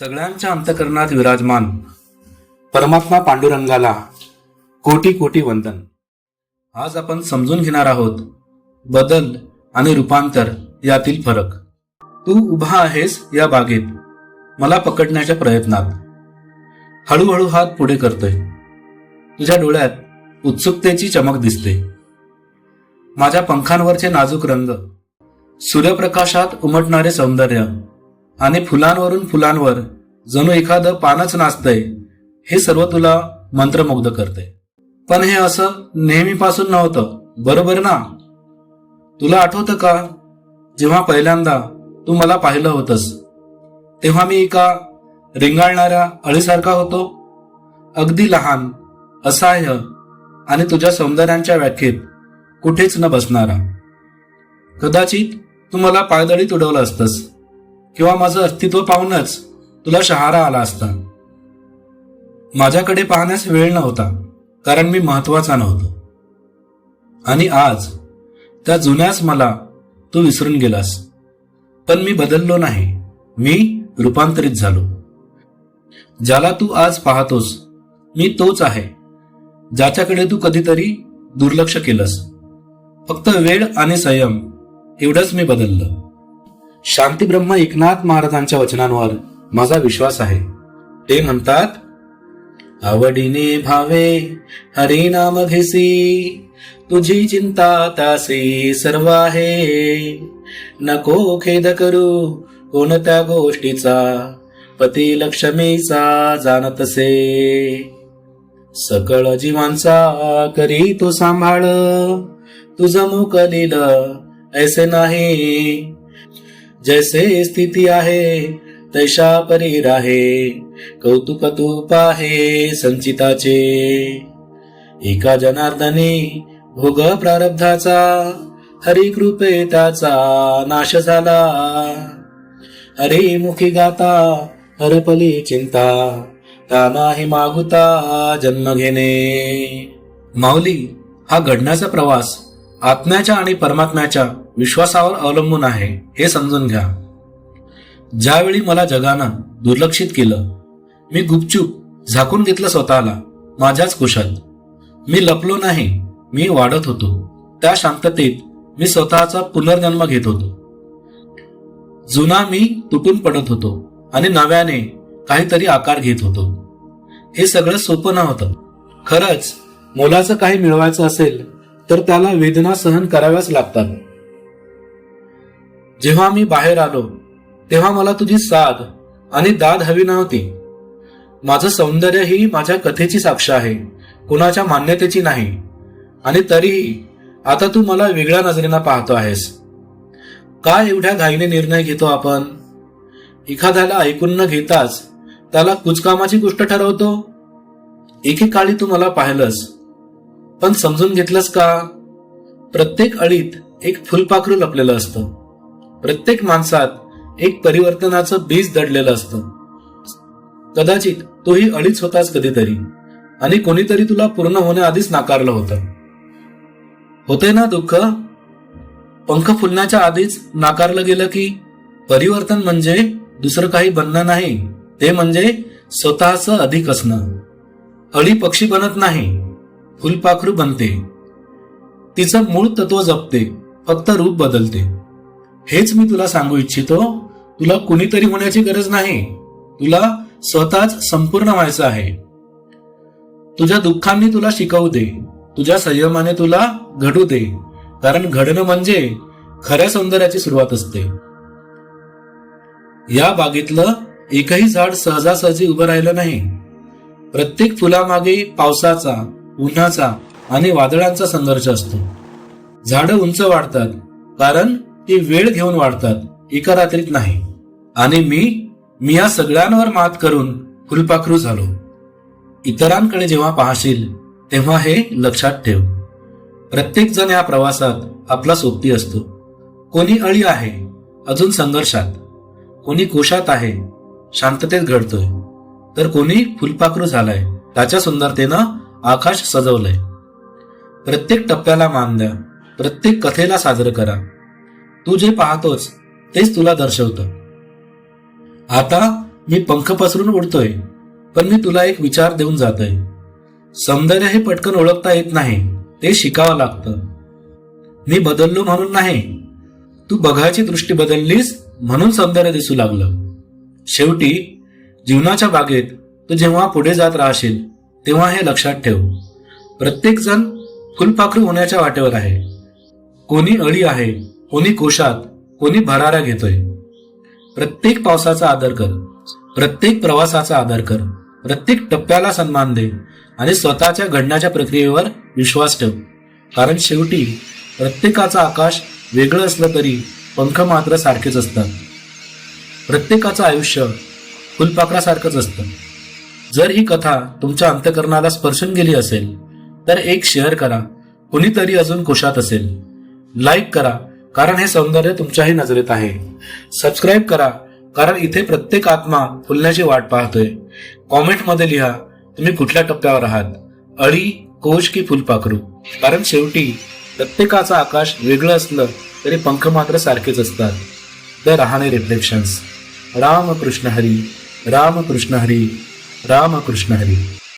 सगळ्यांच्या अंतकरणात विराजमान परमात्मा पांडुरंगाला कोटी कोटी वंदन. आज आपण समजून घेणार आहोत बदल आणि रूपांतर यातील फरक. तू उभा आहेस या बागेत मला पकडण्याच्या प्रयत्नात. हळूहळू हात पुढे करतोय. तुझ्या डोळ्यात उत्सुकतेची चमक दिसते. माझ्या पंखांवरचे नाजूक रंग सूर्यप्रकाशात उमटणारे सौंदर्य आणि फुलांवरून फुलांवर जणू एखादं पानच नाचतंय हे सर्व तुला मंत्रमुग्ध करते पण हे असं नेहमीपासून नव्हतं बरोबर ना? तुला आठवतं का जेव्हा पहिल्यांदा तू मला पाहिलं होतंस तेव्हा मी एका रिंगाळणाऱ्या अळीसारखा होतो? अगदी लहान असहाय्य आणि तुझ्या सौंदर्यांच्या व्याख्येत कुठेच न बसणारा. कदाचित तू मला पायदळीत उडवलं असतंस. किंवा माझं अस्तित्व पाहूनच तुला शहारा आला असता. माझ्याकडे पाहण्यास वेळ नव्हता कारण मी महत्त्वाचा नव्हतो. आणि आज त्या जुन्याच मला तू विसरून गेलास. पण मी बदललो नाही मी रूपांतरित झालो. ज्याला तू आज पाहतोस मी तोच आहे ज्याच्याकडे तू कधीतरी दुर्लक्ष केलंस. फक्त वेळ आणि संयम एवढंच मी बदललं. शांतीब्रह्म एकनाथ महाराजांच्या वचनांवर माझा विश्वास आहे. ते म्हणतात आवडीने भावे हरी नाम घेसी तुझी चिंता तासी सर्व आहे. नको खेद करू कोणत्या गोष्टीचा पती लक्ष्मीचा जाणतसे. सकळ जीवांचा करी तू सांभाळ तुझं मुख दिलं ऐसे नाही. जैसे स्थिती आहे तैशा परी राहे कौतुक तू पाहे संचिताचे. एका जनार्दने भोग प्रारब्धाचा हरी कृपे त्याचा नाश झाला. हरी मुखी गाता हरपली चिंता त्या नाही मागुता जन्म घेणे. माऊली हा घडण्याचा प्रवास आत्म्याच्या आणि परमात्म्याच्या विश्वासावर अवलंबून आहे हे समजून घ्या. ज्यावेळी मला जगानं दुर्लक्षित केलं मी गुपचूप झाकून घेतलं स्वतःला माझ्याच कुशात मी लपलो नाही मी वाढत होतो. त्या शांततेत मी स्वतःचा पुनर्जन्म घेत होतो. जुना मी तुटून पडत होतो आणि नव्याने काहीतरी आकार घेत होतो. हे सगळं सोपं नव्हतं. खरंच मोलाचं काही मिळवायचं असेल तर त्याला वेदना सहन कराव्याच लागतात. जेव्हा मी बाहेर आलो तेव्हा मला तुझी साध आणि दाद हवी नव्हती. माझं सौंदर्य ही माझ्या कथेची साक्ष आहे कुणाच्या मान्यतेची नाही. आणि तरीही आता तू मला वेगळ्या नजरेनं पाहतो आहेस. का एवढ्या घाईने निर्णय घेतो आपण? एखाद्याला ऐकून न घेताच त्याला कुचकामाची गोष्ट ठरवतो? एकेकाळी तू मला पाहिलंस. पण समजून घेतलंस का? प्रत्येक अळीत एक फुलपाखरू लपलेलं असतं. प्रत्येक माणसात एक परिवर्तनाचं बीज दडलेलं असतं. कदाचित तोही अळीच होताच कधीतरी आणि कोणीतरी तुला पूर्ण होण्याआधीच नाकारलं होतं. होते ना दुःख? पंख फुलण्याच्या आधीच नाकारलं गेलं की परिवर्तन म्हणजे दुसरं काही बनणं नाही. ते म्हणजे स्वतःच अधिक असणं. अळी पक्षी बनत नाही. फुलपाखरू बनते. तिचं मूळ तत्व जपते फक्त रूप बदलते. हेच मी तुला सांगू इच्छितो तुला कुणीतरी होण्याची गरज नाही. तुला स्वतःच संपूर्ण व्हायचं आहे. तुझ्या दुःखांनी तुला शिकवू दे तुझ्या संयमाने तुला घडू दे कारण घडणं म्हणजे खऱ्या सौंदर्याची सुरुवात असते. या बागेतलं एकही झाड सहजासहजी उभं राहिलं नाही. प्रत्येक फुलामागे पावसाचा उन्हाचा आणि वादळांचा संघर्ष असतो. झाडं उंच वाढतात कारण ती वेळ घेऊन वाढतात एका रात्रीत नाही. आणि मी मी या सगळ्यांवर मात करून फुलपाखरू झालो. इतरांकडे जेव्हा पाहशील तेव्हा हे लक्षात ठेव. प्रत्येक जण या प्रवासात आपला सोबती असतो. कोणी अळी आहे अजून संघर्षात. कोणी कोशात आहे शांततेत घडतोय. तर कोणी फुलपाखरू झालाय त्याच्या सुंदरतेनं आकाश सजवलंय. प्रत्येक टप्प्याला मान द्या. प्रत्येक कथेला साजरं करा. तू जे पाहतोस तेच तुला दर्शवतं. आता मी पंख पसरून उडतोय पण मी तुला एक विचार देऊन जातोय. सौंदर्य हे पटकन ओळखता येत नाही ते शिकावं लागतं. मी बदललो म्हणून नाही. तू बघायची दृष्टी बदललीस म्हणून सौंदर्य दिसू लागलं. शेवटी जीवनाच्या बागेत तू जेव्हा पुढे जात राहशील तेव्हा हे लक्षात ठेव. प्रत्येक जण फुलपाखरू होण्याच्या वाटेवर आहे. कोणी अळी आहे कोणी कोशात कोणी भरारा घेतोय. प्रत्येक पावसाचा आदर कर. प्रत्येक प्रवासाचा आदर कर. प्रत्येक टप्प्याला सन्मान दे आणि स्वतःच्या घडण्याच्या प्रक्रियेवर विश्वास ठेव. कारण शेवटी प्रत्येकाचं आकाश वेगळं असलं तरी पंख मात्र सारखेच असतात. प्रत्येकाचं आयुष्य फुलपाखरासारखंच असतं. जर ही कथा तुमच्या अंतकरणाला स्पर्शून गेली असेल तर एक शेअर करा. कुणीतरी अजून कुशात असेल. लाईक करा कारण हे सौंदर्य तुमच्याही नजरेत आहे. सबस्क्राईब करा कारण इथे प्रत्येक आत्मा फुलण्याची वाट पाहतोय. कॉमेंटमध्ये लिहा तुम्ही कुठल्या टप्प्यावर आहात? अळी कोश की फुलपाखरू? कारण शेवटी प्रत्येकाचं आकाश वेगळं असलं तरी पंख मात्र सारखेच असतात. The Rahane reflections Ram Krishna Hari Ram Krishna Hari. Ram Hari.